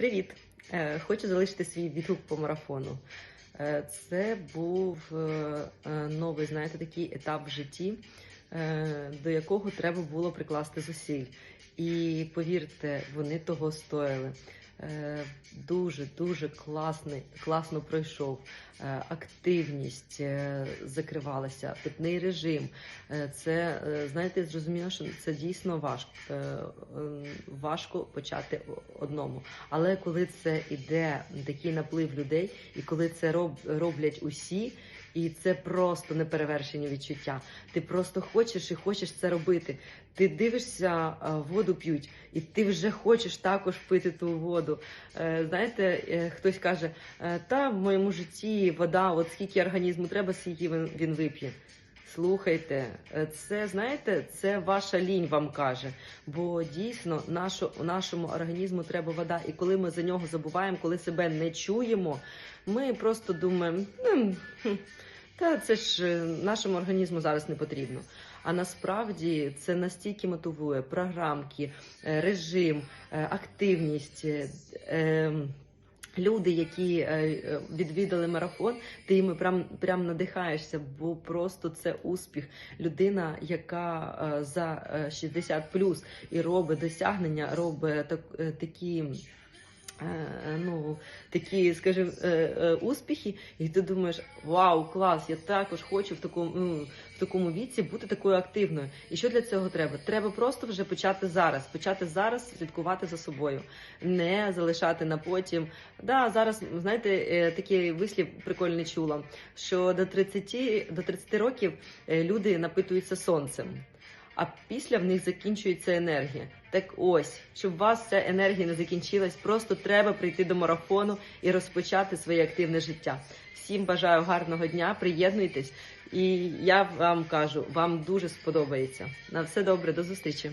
Привіт! Е, Хочу залишити свій відгук по марафону. Е, Це був е, новий, знаєте, такий етап в житті, до якого треба було прикласти зусиль. І повірте, вони того стоїли. Е, Дуже дуже класний, класно пройшов. Е, Активність е, закривалася, питний режим. Е, Це знаєте, зрозуміло, що це дійсно важко. Важко почати одному. Але коли це іде такий наплив людей, і коли це роб, роблять усі, і це просто неперевершені відчуття. Ти просто хочеш і хочеш це робити. Ти дивишся, воду п'ють, і ти вже хочеш також пити ту воду. Е, Знаєте, е, хтось каже, «Е, та в моєму житті вода, от скільки організму треба, скільки він вип'є. Слухайте, е, це знаєте, це ваша лінь вам каже. Бо дійсно нашу, нашому організму треба вода. І коли ми за нього забуваємо, коли себе не чуємо, ми просто думаємо, ну, та це ж е, нашому організму зараз не потрібно. А насправді це настільки мотивує програмки, е, режим, активність. Люди, які е, е, відвідали марафон, ти їм прям прям надихаєшся, бо просто це успіх. Людина, яка е, за е, 60 плюс і робить досягнення, робить так, такі. Такі, скажімо, е, е, успіхи, і ти думаєш, вау, клас! Я також хочу в такому ну, в такому віці бути такою активною. І що для цього треба? Треба просто вже почати зараз. Почати зараз слідкувати за собою, не залишати на потім. Да, зараз знаєте, е, такий вислів прикольний чула, що до 30, до 30 років люди напитуються сонцем. А після в них закінчується енергія. Так ось, щоб у вас ця енергія не закінчилась, просто треба прийти до марафону і розпочати своє активне життя. Всім бажаю гарного дня, приєднуйтесь, і я вам кажу, вам дуже сподобається. На все добре, до зустрічі.